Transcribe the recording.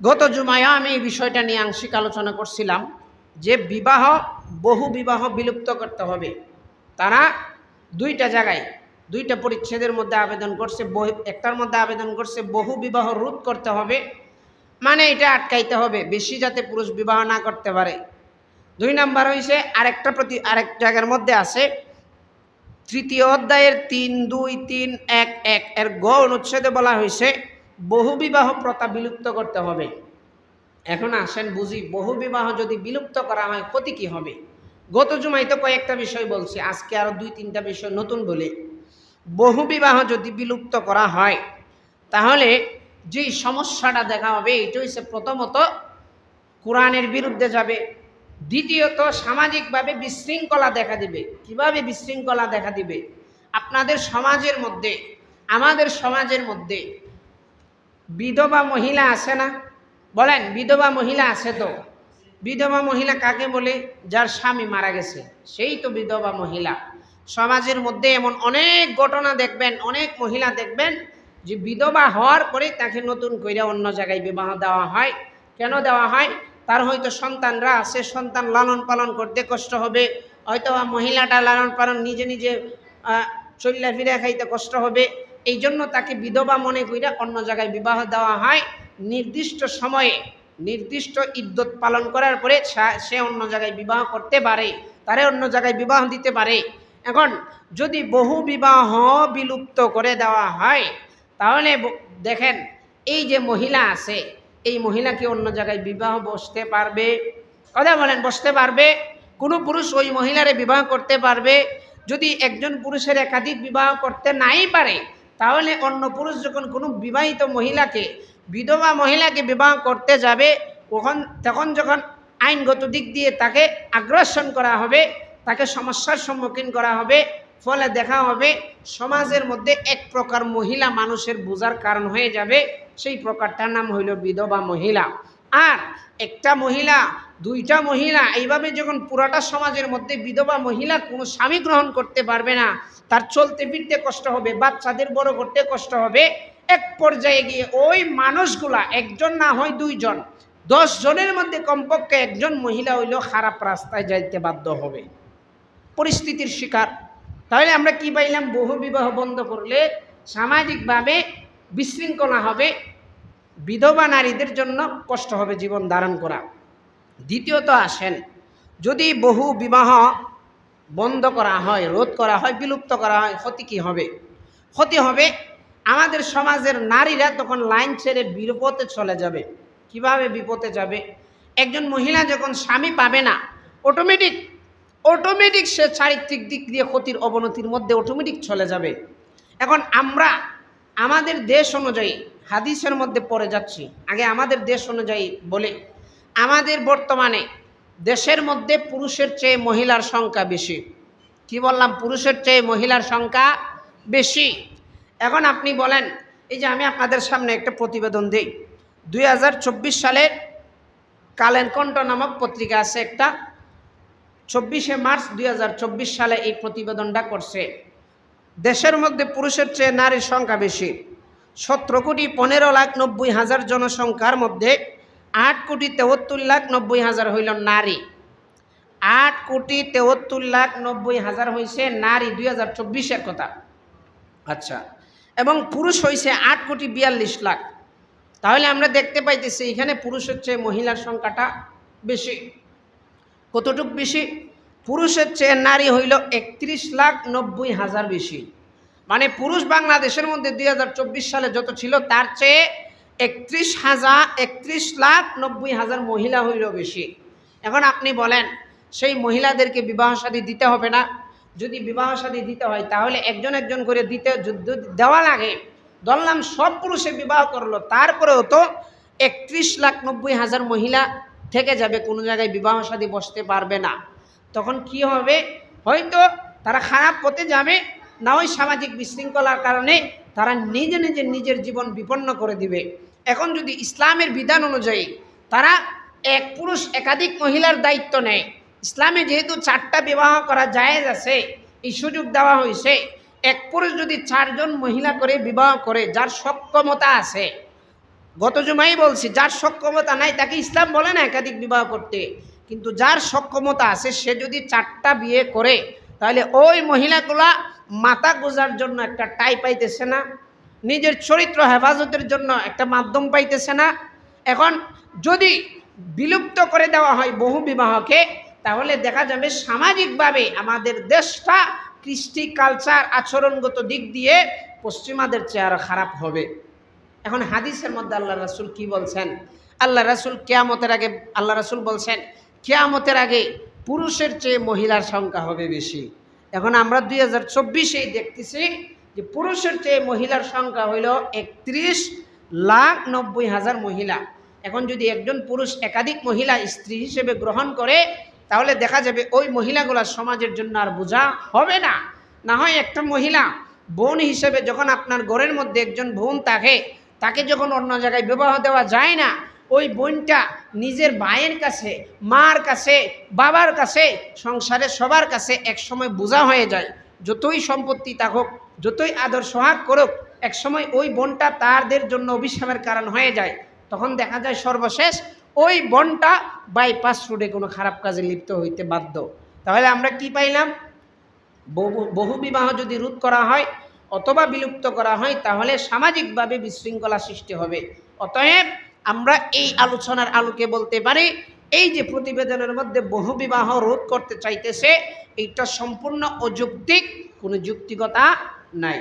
গত জুমায় আমি এই বিষয়টা নিয়ে আংশিক আলোচনা করছিলাম যে বিবাহ, বহু বিবাহ বিলুপ্ত করতে হবে। তারা দুইটা জায়গায়, দুইটা পরিচ্ছেদের মধ্যে আবেদন করছে, বহু, একটার মধ্যে আবেদন করছে, বহু বিবাহ রোধ করতে হবে। মানে এটা আটকাইতে হবে, বেশি যাতে পুরুষ বিবাহ না করতে পারে। দুই নাম্বার হয়েছে আরেকটা প্রতি, আরেক জায়গার মধ্যে আছে, তৃতীয় অধ্যায়ের তিন, দুই, তিন, এক এক, এর গ অনুচ্ছেদে বলা হয়েছে বহু বিবাহ প্রথা বিলুপ্ত করতে হবে। এখন আসেন বুঝি বহু বিবাহ যদি বিলুপ্ত করা হয়, ক্ষতি কি হবে? গত জুমাই তো কয়েকটা বিষয় বলছি, আজকে আরও দুই তিনটা বিষয় নতুন বলে। বহুবিবাহ যদি বিলুপ্ত করা হয়, তাহলে যেই সমস্যাটা দেখা হবে এটা হচ্ছে প্রথমত কোরআনের বিরুদ্ধে যাবে, দ্বিতীয়ত সামাজিকভাবে বিশৃঙ্খলা দেখা দিবে। কীভাবে বিশৃঙ্খলা দেখা দিবে? আপনাদের সমাজের মধ্যে, আমাদের সমাজের মধ্যে বিধবা মহিলা আছে না। বলেন, বিধবা মহিলা আছে তো? বিধবা মহিলা কাকে বলে? যার স্বামী মারা গেছে। সেই তো বিধবা মহিলা। সমাজের মধ্যে এমন অনেক ঘটনা দেখবেন, অনেক মহিলা দেখবেন যে বিধবা হওয়ার পরে তাকে নতুন করে অন্য জায়গায় বিবাহ দেওয়া হয়। কেন দেওয়া হয়? তার হয়তো সন্তানরা আছে, সন্তান লালন পালন করতে কষ্ট হবে। হয়তো মহিলাটা লালন পালন নিজে নিজে চল্লা ফিরে খাইতে কষ্ট হবে। এই জন্য তাকে বিধবা মনে কইরা অন্য জায়গায় বিবাহ দেওয়া হয়। নির্দিষ্ট সময়ে, নির্দিষ্ট ইদ্যত পালন করার পরে সা- সে অন্য জায়গায় বিবাহ করতে পারে, তারে অন্য জায়গায় বিবাহ দিতে পারে। এখন যদি বহু বিবাহ বিলুপ্ত করে দেওয়া হয়, তাহলে দেখেন, এই যে মহিলা আছে, এই মহিলা কি অন্য জায়গায় বিবাহ বসতে পারবে? কথা বলেন, বসতে পারবে। কোনো পুরুষ ওই মহিলারে বিবাহ করতে পারবে। যদি একজন পুরুষের একাধিক বিবাহ করতে নাই পারে তাহলে অন্য পুরুষ যখন কোনো বিবাহিত মহিলাকে, বিধবা মহিলাকে বিবাহ করতে যাবে তখন তখন যখন আইনগত দিক দিয়ে তাকে আগ্রাসন করা হবে, তাকে সমস্যার সম্মুখীন করা হবে, ফলে দেখা হবে সমাজের মধ্যে এক প্রকার মহিলা মানুষের বোঝার কারণ হয়ে যাবে। সেই প্রকারটার নাম হইল বিধবা মহিলা। আর একটা মহিলা দুইটা মহিলা, এইভাবে যখন পুরাটা সমাজের মধ্যে বিধবা মহিলা কোনো স্বামী গ্রহণ করতে পারবে না, তার চলতে ফিরতে কষ্ট হবে, বাচ্চাদের বড় করতে কষ্ট হবে, এক পর্যায়ে গিয়ে ওই মানুষগুলা, একজন না হয় দুইজন, দশ জনের মধ্যে কমপক্ষে একজন মহিলা হইলেও খারাপ রাস্তায় যাইতে বাধ্য হবে। পরিস্থিতির শিকার। তাহলে আমরা কি পাইলাম? বহু বিবাহ বন্ধ করলে সামাজিকভাবে বিশৃঙ্খলা হবে, বিধবা নারীদের জন্য কষ্ট হবে জীবন ধারণ করা। দ্বিতীয়ত আসেন, যদি বহু বিবাহ বন্ধ করা হয়, রোধ করা হয়, বিলুপ্ত করা হয়, ক্ষতি কী হবে? ক্ষতি হবে আমাদের সমাজের নারীরা তখন লাইন ছেড়ে বিপদে চলে যাবে। কীভাবে বিপদে যাবে? একজন মহিলা যখন স্বামী পাবে না অটোমেটিক অটোমেটিক সে চারিত্রিক দিক দিয়ে ক্ষতির অবনতির মধ্যে অটোমেটিক চলে যাবে। এখন আমরা আমাদের দেশ অনুযায়ী, হাদিসের মধ্যে পড়ে যাচ্ছি, আগে আমাদের দেশ অনুযায়ী বলে আমাদের বর্তমানে দেশের মধ্যে পুরুষের চেয়ে মহিলার সংখ্যা বেশি। কি বললাম? পুরুষের চেয়ে মহিলার সংখ্যা বেশি। এখন আপনি বলেন, এই যে আমি আপনাদের সামনে একটা প্রতিবেদন দিই। দুই হাজার চব্বিশ সালের কালেনকণ্ঠ নামক পত্রিকা আছে একটা। চব্বিশে মার্চ দুই হাজার চব্বিশ সালে এই প্রতিবেদনটা করছে। দেশের মধ্যে পুরুষের চেয়ে নারীর সংখ্যা বেশি। সতেরো কোটি পনেরো লাখ নব্বই হাজার জনসংখ্যার মধ্যে আট কোটি তেহত্তর লাখ নব্বই হাজার হইল নারী। আট কোটি তেহত্তর লাখ নব্বই হাজার হয়েছে নারী, দুই হাজার চব্বিশের কথা। আচ্ছা এবং পুরুষ হয়েছে আট কোটি বিয়াল্লিশ লাখ। তাহলে আমরা দেখতে পাইতেছি এখানে পুরুষের চেয়ে মহিলার সংখ্যাটা বেশি। কতটুক বেশি? পুরুষের চেয়ে নারী হইল একত্রিশ লাখ নব্বই হাজার বেশি। মানে পুরুষ বাংলাদেশের মধ্যে দুই হাজার চব্বিশ সালে যত ছিল, তার চেয়ে একত্রিশ হাজার, একত্রিশ লাখ, নব্বই হাজার মহিলা হইল বেশি। এখন আপনি বলেন, সেই মহিলাদেরকে বিবাহ সাদী দিতে হবে না? যদি বিবাহ সাদী দিতে হয়, তাহলে একজন একজন করে দিতে যদি দেওয়া লাগে। ধরলাম সব পুরুষে বিবাহ করল, তারপরেও তো একত্রিশ লাখ, নব্বই হাজার মহিলা থেকে যাবে, কোনো জায়গায় বিবাহ সাদী বসতে পারবে না। তখন কি হবে? হয়তো তারা খারাপ পথে যাবে, না ওই সামাজিক বিশৃঙ্খলার কারণে তারা নিজে নিজে নিজের জীবন বিপন্ন করে দিবে। এখন যদি ইসলামের বিধান অনুযায়ী তারা এক পুরুষ একাধিক মহিলার দায়িত্ব নেয়, ইসলামে যেহেতু চারটা বিবাহ করা জায়েজ আছে, এই সুযোগ দেওয়া হয়েছে, এক পুরুষ যদি চারজন মহিলা করে বিবাহ করে, যার সক্ষমতা আছে, গত জুমাই বলছি, যার সক্ষমতা নাই, তাকে ইসলাম বলে না একাধিক বিবাহ করতে, কিন্তু যার সক্ষমতা আছে, সে যদি চারটা বিয়ে করে, তাহলে ওই মহিলাগুলা মাথা গোজার জন্য একটা টাই পাইতেছে না। নিজের চরিত্র হেফাজতের জন্য একটা মাধ্যম পাইতেছে না। এখন যদি বিলুপ্ত করে দেওয়া হয় বহু বিবাহকে, তাহলে দেখা যাবে সামাজিকভাবে আমাদের দেশটা কৃষ্টি কালচার আচরণগত দিক দিয়ে পশ্চিমাদের চেহারা খারাপ হবে। এখন হাদিসের মধ্যে আল্লাহ রাসুল কি বলছেন? আল্লাহ রাসুল কেয়ামতের আগে, আল্লাহ রাসুল বলছেন, কেয়ামতের আগে পুরুষের চেয়ে মহিলার সংখ্যা হবে বেশি। এখন আমরা দুই হাজার চব্বিশেই দেখতেছি যে পুরুষের চেয়ে মহিলার সংখ্যা হইল একত্রিশ লাখ নব্বই হাজার মহিলা। এখন যদি একজন পুরুষ একাধিক মহিলা স্ত্রী হিসেবে গ্রহণ করে, তাহলে দেখা যাবে ওই মহিলাগুলা সমাজের জন্য আর বোঝা হবে না। না হয় একটা মহিলা বোন হিসেবে যখন আপনার ঘরের মধ্যে একজন বোন থাকে, তাকে যখন অন্য জায়গায় বিবাহ দেওয়া যায় না, ওই বোনটা নিজের ভাইয়ের কাছে, মার কাছে, বাবার কাছে সংসারে সবার কাছে একসময় বোঝা হয়ে যায়। যতই সম্পত্তি থাকুক যতই আদর সোহাগ করুক, একসময় ওই বনটা তাদের জন্য অভিশাপের কারণ হয়ে যায়। তখন দেখা যায় সর্বশেষ ওই বনটা বাইপাস রোডে কোনো খারাপ কাজে লিপ্ত হইতে বাধ্য। তাহলে আমরা কি পাইলাম? বহু বহু বিবাহ যদি রোধ করা হয়, অথবা বিলুপ্ত করা হয়, তাহলে সামাজিকভাবে বিশৃঙ্খলা সৃষ্টি হবে। অতএব আমরা এই আলোচনার আলোকে বলতে পারি, এই যে প্রতিবেদনের মধ্যে বহু বিবাহ রোধ করতে চাইতেছে, এইটা সম্পূর্ণ অযৌক্তিক, কোনো যুক্তিকতা নাই